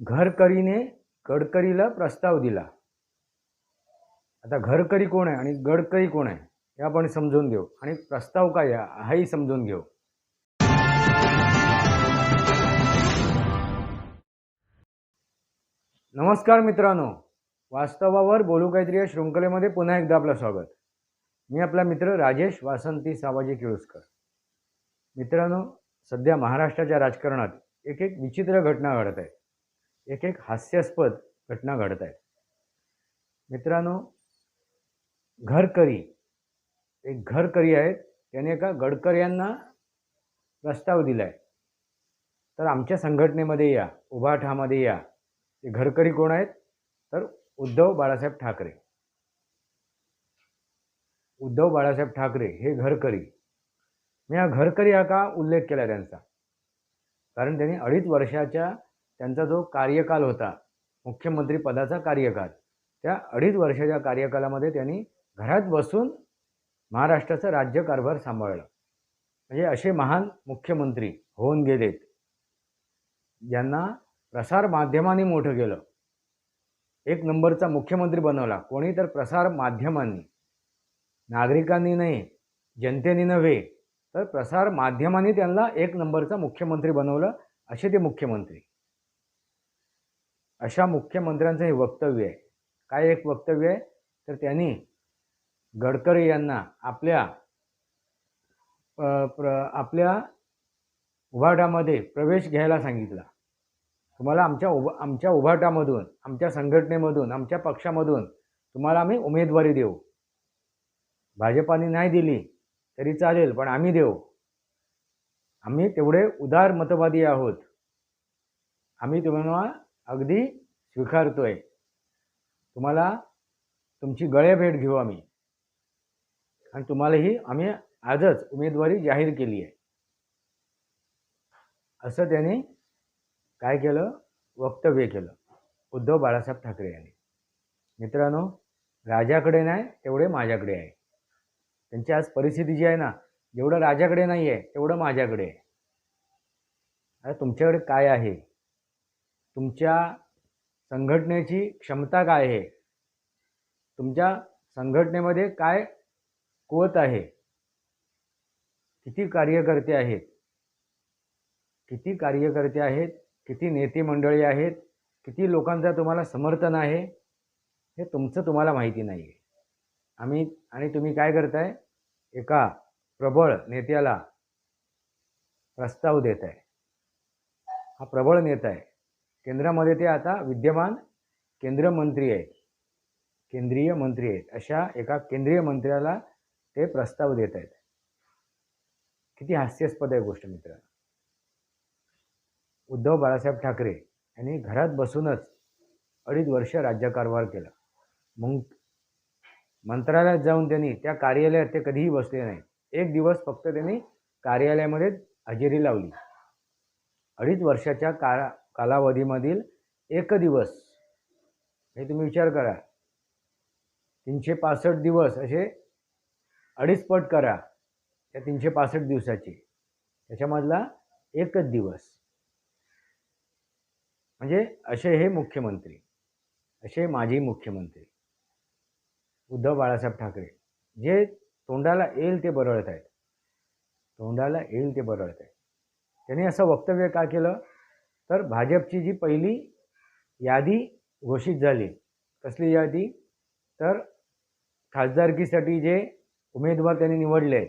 घरकरीने गडकरीला प्रस्ताव दिला. आता घरकरी कोण आहे आणि गडकरी कोण आहे हे आपण समजून घेऊ. आणि प्रस्ताव काय आहे हाही समजून घेऊ. नमस्कार मित्रांनो. वास्तवावर बोलू काहीतरी या शृंखलेमध्ये पुन्हा एकदा आपलं स्वागत. मी आपला मित्र राजेश वासंती सावाजी केळुसकर. मित्रांनो सध्या महाराष्ट्राच्या राजकारणात एक एक विचित्र घटना घडत आहेत एक एक हास्यास्पद घटना घडत आहेत मित्रांनो घरकरी एक घरकरी आहेत त्याने एका गडकऱ्यांना प्रस्ताव दिला आहे तर आमच्या संघटनेमध्ये या उभाठामध्ये या ते घरकरी कोण आहेत? तर उद्धव बाळासाहेब ठाकरे. उद्धव बाळासाहेब ठाकरे हे घरकरी. मी हा घरकरी हा का उल्लेख केला त्यांचा? कारण त्यांनी अडीच वर्षाच्या त्यांचा जो कार्यकाल होता मुख्यमंत्री पदाचा कार्यकाल त्या अडीच वर्षाच्या कार्यकालामध्ये त्यांनी घरात बसून महाराष्ट्राचा राज्यकारभार सांभाळला. म्हणजे असे महान मुख्यमंत्री होऊन गेलेत. ज्यांना प्रसार माध्यमांनी मोठं केलं. एक नंबरचा मुख्यमंत्री बनवला. कोणी तर प्रसार माध्यमांनी. नागरिकांनी नाही जनतेने नव्हे तर प्रसार माध्यमांनी त्यांना एक नंबरचा मुख्यमंत्री बनवलं असे ते मुख्यमंत्री. अशा मुख्यमंत्र्यांचं हे वक्तव्य आहे. काय एक वक्तव्य आहे? तर त्यांनी गडकरी यांना आपल्या प्र आपल्या उभाटामध्ये प्रवेश घ्यायला सांगितला. तुम्हाला आमच्या उभा आमच्या उभाटामधून आमच्या संघटनेमधून आमच्या पक्षामधून तुम्हाला आम्ही उमेदवारी देऊ. भाजपाने नाही दिली तरी चालेल पण आम्ही देऊ. आम्ही तेवढे उदार मतवादी आहोत. आम्ही तुम्हाला अगदी स्वीकारतोय. तुम्हाला तुमची गळेभेट घेऊ आम्ही. आणि तुम्हालाही आम्ही आजच उमेदवारी जाहीर केली आहे. असं त्यांनी काय केलं? वक्तव्य केलं. उद्धव बाळासाहेब ठाकरे यांनी. मित्रांनो राजाकडे नाही तेवढे माझ्याकडे आहे. त्यांची आज परिस्थिती जी आहे ना जेवढं राजाकडे नाही आहे तेवढं माझ्याकडे आहे. तुमच्याकडे काय आहे? तुमच्या संघटनेची क्षमता काय आहे? तुमच्या संघटनेमध्ये काय कुवत आहे? किती कार्यकर्ते आहेत? किती कार्यकर्ते आहेत? किती नेते मंडळी आहेत? किती लोकांचं तुम्हाला समर्थन आहे? हे तुमचं तुम्हाला माहिती नाही आहे आम्ही आणि तुम्ही काय करताय? एका प्रबळ नेत्याला प्रस्ताव देत आहे हा प्रबळ नेता आहे. केंद्रामध्ये ते आता विद्यमान केंद्र मंत्री आहेत. केंद्रीय मंत्री आहेत. अशा एका केंद्रीय मंत्र्याला ते प्रस्ताव देत आहेत. किती हास्यास्पद आहे गोष्ट मित्र उद्धव बाळासाहेब ठाकरे यांनी घरात बसूनच अडीच वर्ष राज्यकारभार केला. मग मंत्रालयात जाऊन त्यांनी त्या कार्यालयात ते कधीही बसले नाही. एक दिवस फक्त त्यांनी कार्यालयामध्ये हजेरी लावली. अडीच वर्षाच्या काळा कालावधीमधील एक दिवस. हे तुम्ही विचार करा. तीनशे पासष्ट दिवस असे अडीच पट करा त्या तीनशे पासष्ट दिवसाचे. त्याच्यामधला एकच दिवस. म्हणजे असे हे मुख्यमंत्री असे माजी मुख्यमंत्री उद्धव बाळासाहेब ठाकरे जे तोंडाला येईल ते बरळत आहेत. तोंडाला येईल ते बरळत आहेत. त्यांनी असं वक्तव्य का केलं? तर भाजपची जी पहिली यादी घोषित झाली. कसली यादी? तर खासदारकीसाठी जे उमेदवार त्यांनी निवडले आहेत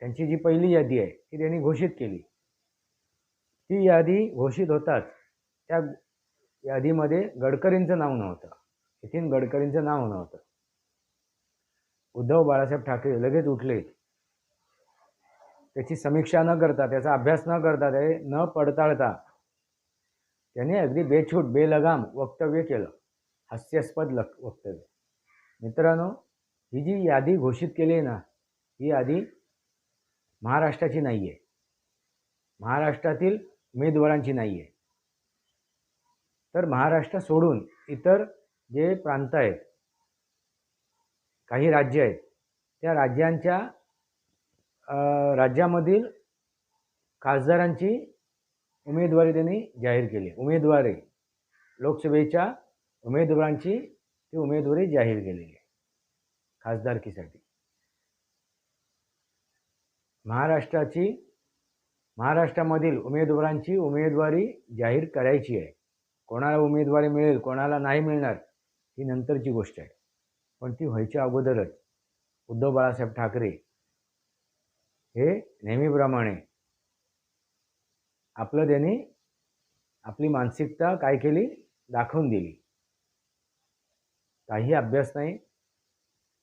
त्यांची जी पहिली यादी आहे ती त्यांनी घोषित केली. ती यादी घोषित होताच त्या यादीमध्ये गडकरींचं नाव नव्हतं. नितीन गडकरींचं नाव नव्हतं. उद्धव बाळासाहेब ठाकरे लगेच उठले. त्याची समीक्षा न करता त्याचा अभ्यास न करता ते न पडताळता त्याने अगदी बेछूट बेलगाम वक्तव्य केलं. हास्यास्पद लक वक्तव्य. मित्रांनो ही जी यादी घोषित केली आहे ना ही यादी महाराष्ट्राची नाही आहे महाराष्ट्रातील उमेदवारांची नाही आहे तर महाराष्ट्र सोडून इतर जे प्रांत आहेत काही राज्य आहेत त्या राज्यांच्या राज्यामधील खासदारांची उमेदवारी त्यांनी जाहीर केली उमेदवारी लोकसभेच्या उमेदवारांची ती उमेदवारी जाहीर केलेली आहे. खासदारकीसाठी. महाराष्ट्राची महाराष्ट्रामधील उमेदवारांची उमेदवारी जाहीर करायची आहे. कोणाला उमेदवारी मिळेल कोणाला नाही मिळणार ही नंतरची गोष्ट आहे. पण ती व्हायच्या अगोदरच उद्धव बाळासाहेब ठाकरे हे नेहमीप्रमाणे आपलं त्यांनी आपली मानसिकता काय केली? दाखवून दिली. काही अभ्यास नाही.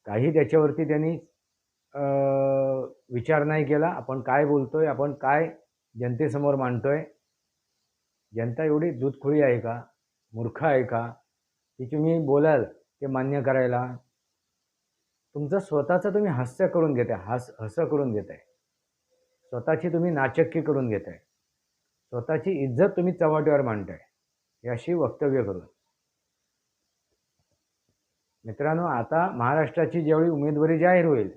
काही त्याच्यावरती त्यांनी विचार नाही केला. आपण काय बोलतोय? आपण काय जनतेसमोर मांडतोय? जनता एवढी दूधखोळी आहे का? मूर्ख आहे का? की तुम्ही बोलाल ते मान्य करायला. तुमचं स्वतःचं तुम्ही हास्य करून घेताय. हास हसं करून घेताय. स्वतःची तुम्ही नाचक्की करून घेताय. स्वतःची इज्जत तुम्ही चव्हाट्यावर मांडताय याशी वक्तव्य करून. मित्रांनो आता महाराष्ट्राची ज्यावेळी उमेदवारी जाहीर होईल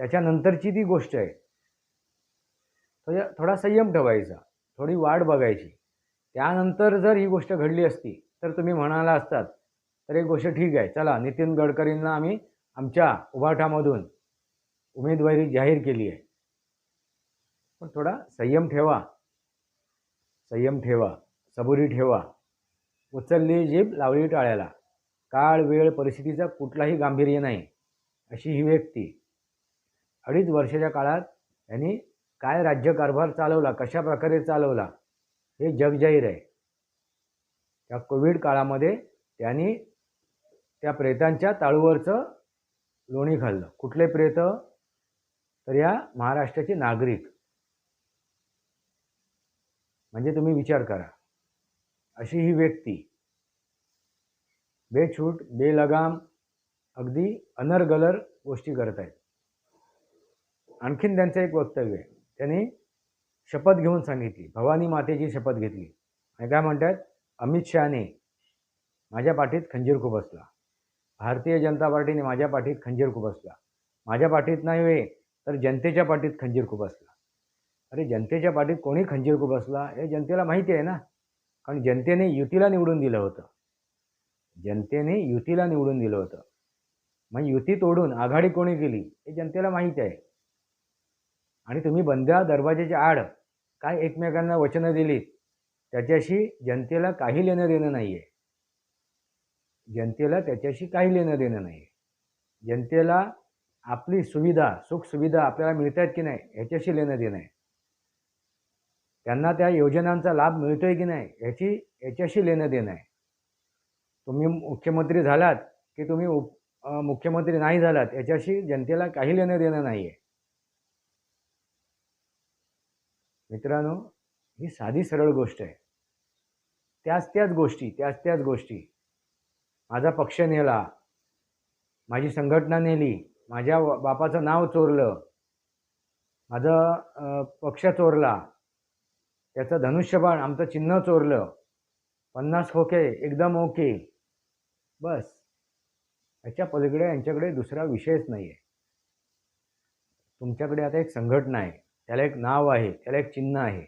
त्याच्यानंतरची ती गोष्ट आहे. थोड्या थोडा संयम ठेवायचा थोडी वाट बघायची. त्यानंतर जर ही गोष्ट घडली असती तर तुम्ही म्हणाला असतात तर एक गोष्ट ठीक आहे चला नितीन गडकरींना आम्ही आमच्या उभाटामधून उमेदवारी जाहीर केली आहे. पण थोडा संयम ठेवा. संयम ठेवा सबुरी ठेवा. उचलली जीभ लावली टाळ्याला. काळ वेळ परिस्थितीचा कुठलाही गांभीर्य नाही अशी ही व्यक्ती. अडीच वर्षाच्या काळात यांनी काय राज्यकारभार चालवला कशा प्रकारे चालवला हे जगजाहीर आहे. त्या कोविड काळामध्ये त्यांनी त्या प्रेतांच्या ताळूवरचं लोणी खाल्लं. कुठले प्रेत? तर या महाराष्ट्राचे नागरिक. म्हणजे तुम्ही विचार करा. अशी ही व्यक्ती बेछूट बेलगाम अगदी अनरगलर गोष्टी करत आहेत. आणखीन त्यांचं एक वक्तव्य आहे. त्यांनी शपथ घेऊन सांगितली. भवानी मातेची शपथ घेतली. आणि काय म्हणतात? अमित शहाने माझ्या पाठीत खंजीर खुपसला भारतीय जनता पार्टीने माझ्या पाठीत खंजीर खुपसला माझ्या पाठीत नाही वे तर जनतेच्या पाठीत खंजीर खुपसला अरे जनतेच्या पाठीत कोणी खंजीर बसला हे जनतेला माहिती आहे ना. कारण जनतेने युतीला निवडून दिलं होतं. जनतेने युतीला निवडून दिलं होतं. मग युती तोडून आघाडी कोणी केली हे जनतेला माहिती आहे. आणि तुम्ही बंद्या दरवाजाच्या आड काय एकमेकांना वचनं दिलीत त्याच्याशी जनतेला काही लेणं देणं नाही आहे जनतेला त्याच्याशी काही लेणं देणं नाही आहे जनतेला आपली सुविधा सुखसुविधा आपल्याला मिळतात की नाही ह्याच्याशी लेणं देणं आहे. त्यांना त्या योजनांचा लाभ मिळतोय की नाही याची याच्याशी लेणं देणं आहे. तुम्ही मुख्यमंत्री झालात की तुम्ही उप मुख्यमंत्री नाही झालात याच्याशी जनतेला काही लेणं देणं नाही आहे मित्रांनो ही साधी सरळ गोष्ट आहे. त्याच त्याच गोष्टी त्याच त्याच गोष्टी. माझा पक्ष नेला माझी संघटना नेली माझ्या बापाचं नाव चोरलं माझं पक्ष चोरला त्याचं धनुष्यबाण आमचं चिन्ह चोरलं. पन्नास खोके एकदम ओके. बस. याच्या पलीकडे यांच्याकडे दुसरा विषयच नाही आहे तुमच्याकडे आता एक संघटना आहे. त्याला एक नाव आहे. त्याला एक चिन्ह आहे.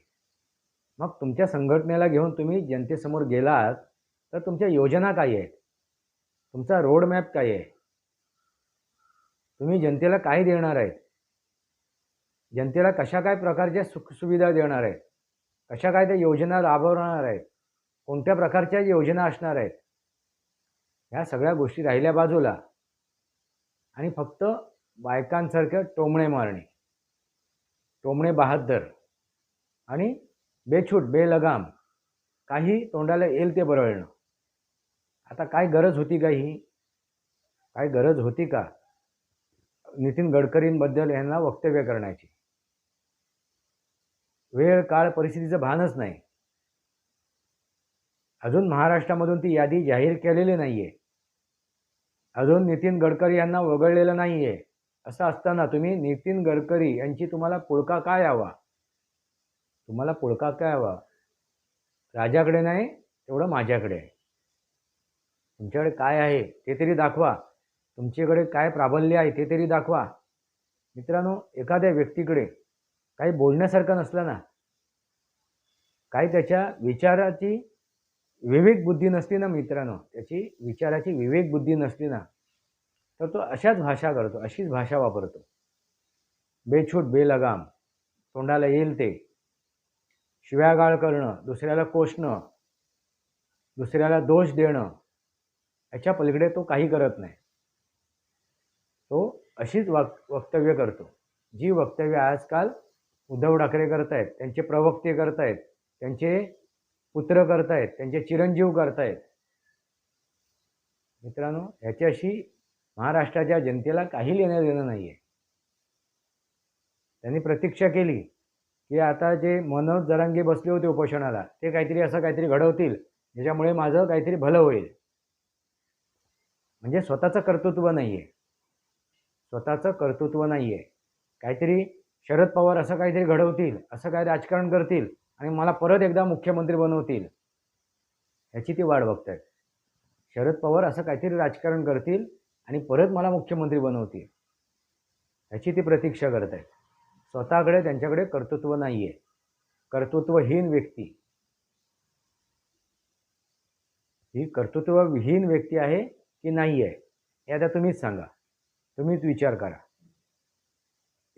मग तुमच्या संघटनेला घेऊन तुम्ही जनतेसमोर गेलात तर तुमच्या योजना काय आहेत? तुमचा रोडमॅप काय आहे? तुम्ही जनतेला काय देणार आहेत? जनतेला कशा काय प्रकारच्या सुखसुविधा देणार आहेत? कशा काय त्या योजना राबवणार आहेत. कोणत्या प्रकारच्या योजना असणार आहेत? ह्या सगळ्या गोष्टी राहिल्या बाजूला. आणि फक्त बायकांसारखं टोमणे मारणे. टोमणे बहादर आणि बेछूट बेलगाम. काही तोंडाला येईल ते बरळणं. आता काय गरज होती का ही? काय गरज होती का? नितीन गडकरींबद्दल यांना वक्तव्य करण्याची. वेळ काळ परिस्थितीचं भानच नाही. अजून महाराष्ट्रामधून ती यादी जाहीर केलेली नाही आहे अजून नितीन गडकरी यांना वगळलेलं नाही आहे असं असताना तुम्ही नितीन गडकरी यांची तुम्हाला पुळका काय हवा? तुम्हाला पुळका काय हवा? राजाकडे नाही तेवढं माझ्याकडे. आहे तुमच्याकडे काय आहे ते तरी दाखवा. तुमच्याकडे काय प्राबल्य आहे ते तरी दाखवा. मित्रांनो एखाद्या व्यक्तीकडे काही बोलण्यासारखं नसलं ना. काही त्याच्या विचाराची विवेक बुद्धी नसली ना मित्रांनो. त्याची विचाराची विवेक बुद्धी नसली ना. तर तो अशाच भाषा करतो अशीच भाषा वापरतो. बेछूट बेलगाम तोंडाला येईल ते. शिव्यागाळ करणं दुसऱ्याला कोसणं दुसऱ्याला दोष देणं याच्या पलीकडे तो काही करत नाही. तो अशीच वाक वक्तव्य करतो. जी वक्तव्य आजकाल उद्धव ठाकरे करतायत त्यांचे प्रवक्ते करतायत त्यांचे पुत्र करतायत त्यांचे चिरंजीव करतायत. मित्रांनो ह्याच्याशी महाराष्ट्राच्या जनतेला काही लेणं देणं नाही आहे त्यांनी प्रतीक्षा केली की आता जे मनोज जरांगे बसले होते उपोषणाला ते काहीतरी असं काहीतरी घडवतील ज्याच्यामुळे माझं काहीतरी भलं होईल. म्हणजे स्वतःचं कर्तृत्व नाही आहे स्वतःचं कर्तृत्व नाही आहे काहीतरी शरद पवार असं काहीतरी घडवतील असं काही राजकारण करतील आणि मला परत एकदा मुख्यमंत्री बनवतील ह्याची ती वाट बघत आहेत शरद पवार असं काहीतरी राजकारण करतील आणि परत मला मुख्यमंत्री बनवतील ह्याची ती प्रतीक्षा करत आहेत स्वतःकडे त्यांच्याकडे कर्तृत्व नाही आहे कर्तृत्वहीन व्यक्ती. ही कर्तृत्वविहीन व्यक्ती आहे की नाही आहे हे आता तुम्हीच सांगा. तुम्हीच विचार करा.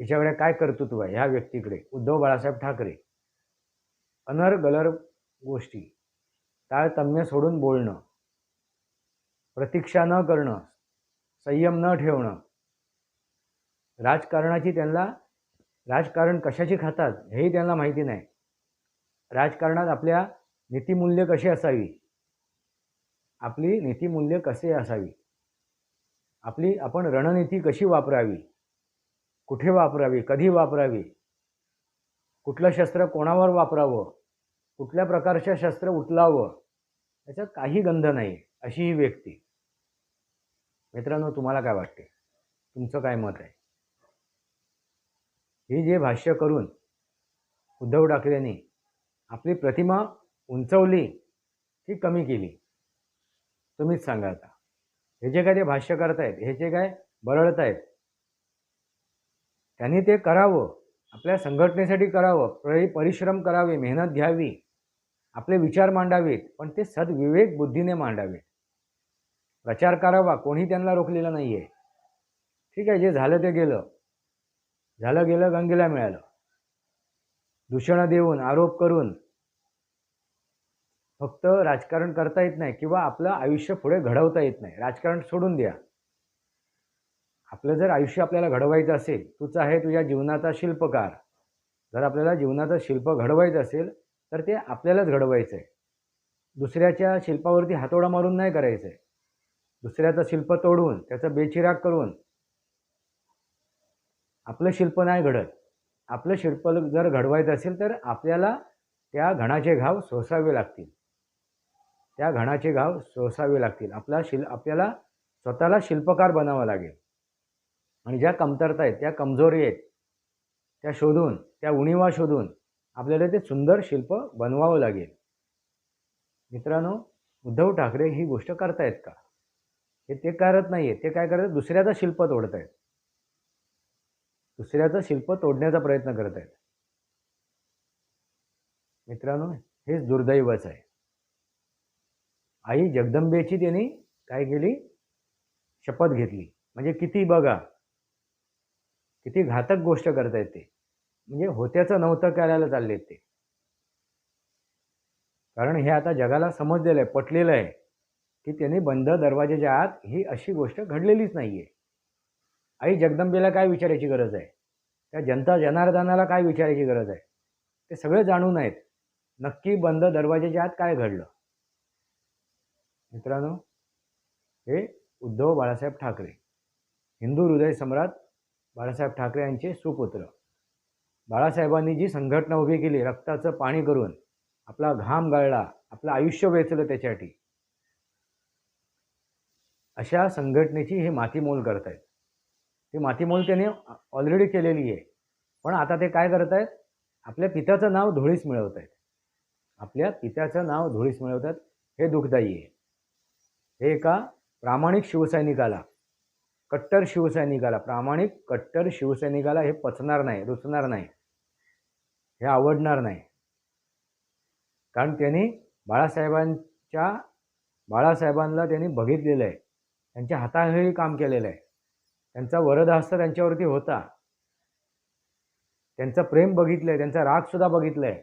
हिच्याकडे काय कर्तृत्व आहे ह्या व्यक्तीकडे. उद्धव बाळासाहेब ठाकरे. अनर गलर गोष्टी. ताळतम्य सोडून बोलणं. प्रतीक्षा न करणं. संयम न ठेवणं. राजकारणाची त्यांना राजकारण कशाची खातात? हेही त्यांना माहिती नाही. राजकारणात आपल्या नीतिमूल्य कशी असावी? आपली नीतिमूल्य कसे असावी? आपली आपण रणनीती कशी वापरावी? कुठे वापरावी? कधी वापरावी? कुठलं शस्त्र कोणावर वापरावं? कुठल्या प्रकारचं शस्त्र उचलावं? याचा काही गंध नाही अशी ही व्यक्ती. मित्रांनो तुम्हाला काय वाटते? तुमचं काय मत आहे? हे जे भाष्य करून उद्धव ठाकरेंनी आपली प्रतिमा उंचवली की कमी केली. तुम्हीच सांगा आता. हे जे काय ते भाष्य करतायत हे जे काय बरळत आहेत त्यांनी ते करावं. आपल्या संघटनेसाठी करावं. प्र परिश्रम करावे. मेहनत घ्यावी. आपले विचार मांडावेत. पण ते सद्विवेक बुद्धीने मांडावेत. प्रचार करावा. कोणी त्यांना रोखलेलं नाही आहे ठीक आहे जे झालं ते गेलं. झालं गेलं गंगेला मिळालं. दूषणं देऊन आरोप करून. फक्त राजकारण करता येत नाही किंवा आपलं आयुष्य पुढे घडवता येत नाही. राजकारण सोडून द्या. आपलं जर आयुष्य आपल्याला घडवायचं असेल तूच आहे तुझ्या जीवनाचा शिल्पकार. जर आपल्याला जीवनाचं शिल्प घडवायचं असेल तर ते आपल्यालाच घडवायचं आहे. दुसऱ्याच्या शिल्पावरती हातोडा मारून नाही करायचं आहे. दुसऱ्याचं शिल्प तोडून त्याचं बेचिराग करून आपलं शिल्प नाही घडत. आपलं शिल्प जर घडवायचं असेल तर आपल्याला त्या घणाचे घाव सोसावे लागतील. त्या घणाचे घाव सोसावे लागतील. आपला शिल आपल्याला स्वतःला शिल्पकार बनावं लागेल. आणि ज्या कमतरता आहेत त्या कमजोरी आहेत त्या शोधून त्या उणीवा शोधून आपल्याला ते सुंदर शिल्प बनवावं लागेल. मित्रांनो उद्धव ठाकरे ही गोष्ट करतायत का? हे ते करत नाही ते काय करतात दुसऱ्याचं शिल्प तोडत आहेत दुसऱ्याचं शिल्प तोडण्याचा प्रयत्न करत आहेत मित्रांनो हेच दुर्दैवच आहे. आई जगदंबेची त्यांनी काय केली? शपथ घेतली. म्हणजे किती बघा किती घातक गोष्ट करतायत ते. म्हणजे होत्याचं नव्हतं करायला चाललेत ते. कारण हे आता जगाला समजलेलं आहे पटलेलं आहे की त्यांनी बंद दरवाजाच्या आत ही अशी गोष्ट घडलेलीच नाही आहे आई जगदंबेला काय विचारायची गरज आहे? त्या जनता जनार्दनाला काय विचारायची गरज आहे? ते सगळे जाणून आहेत. नक्की बंद दरवाजाच्या आत काय घडलं? मित्रांनो हे उद्धव बाळासाहेब ठाकरे हिंदू हृदय सम्राट बाळासाहेब ठाकरे यांचे सुपुत्र. बाळासाहेबांनी जी संघटना उभी केली रक्ताचं पाणी करून आपला घाम गाळला आपलं आयुष्य वेचलं त्याच्यासाठी. अशा संघटनेची हे मातीमोल करत आहेत ती मातीमोल त्याने ऑलरेडी केलेली आहे. पण आता ते काय करत आहेत आपल्या पित्याचं नाव धुळीस मिळवत आहेत आपल्या पित्याचं नाव धुळीस मिळवतात हे दुःखदायी आहे. हे एका प्रामाणिक शिवसैनिकाला कट्टर शिवसैनिकाला प्रामाणिक कट्टर शिवसैनिकाला हे पचणार नाही रुचणार नाही हे आवडणार नाही. कारण त्यांनी बाळासाहेबांच्या बाळासाहेबांना त्यांनी बघितलेलं आहे. त्यांच्या हाताखाली काम केलेलं आहे. त्यांचा वरदहस्त त्यांच्यावरती होता. त्यांचं प्रेम बघितलं आहे त्यांचा रागसुद्धा बघितलं आहे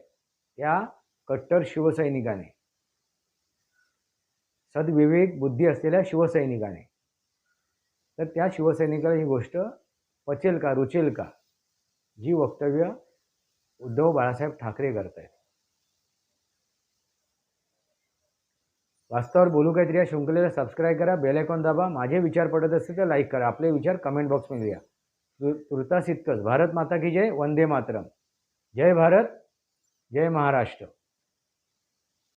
त्या कट्टर शिवसैनिकाने. सद्विवेक बुद्धी असलेल्या शिवसैनिकाने. तर त्या शिवसैनिकाला ही गोष्ट पचेल का रुचेल का? जी वक्तव्य उद्धव बाळासाहेब ठाकरे करत आहेत वास्तवावर बोलू काहीतरी या शृंखलेला सबस्क्राईब करा बेल आयकॉन दाबा. माझे विचार पडत असतील तर लाईक करा. आपले विचार कमेंट बॉक्समध्ये द्या तुर्तास इतकंच. भारत माता की जय. वंदे मातरम. जय भारत जय महाराष्ट्र.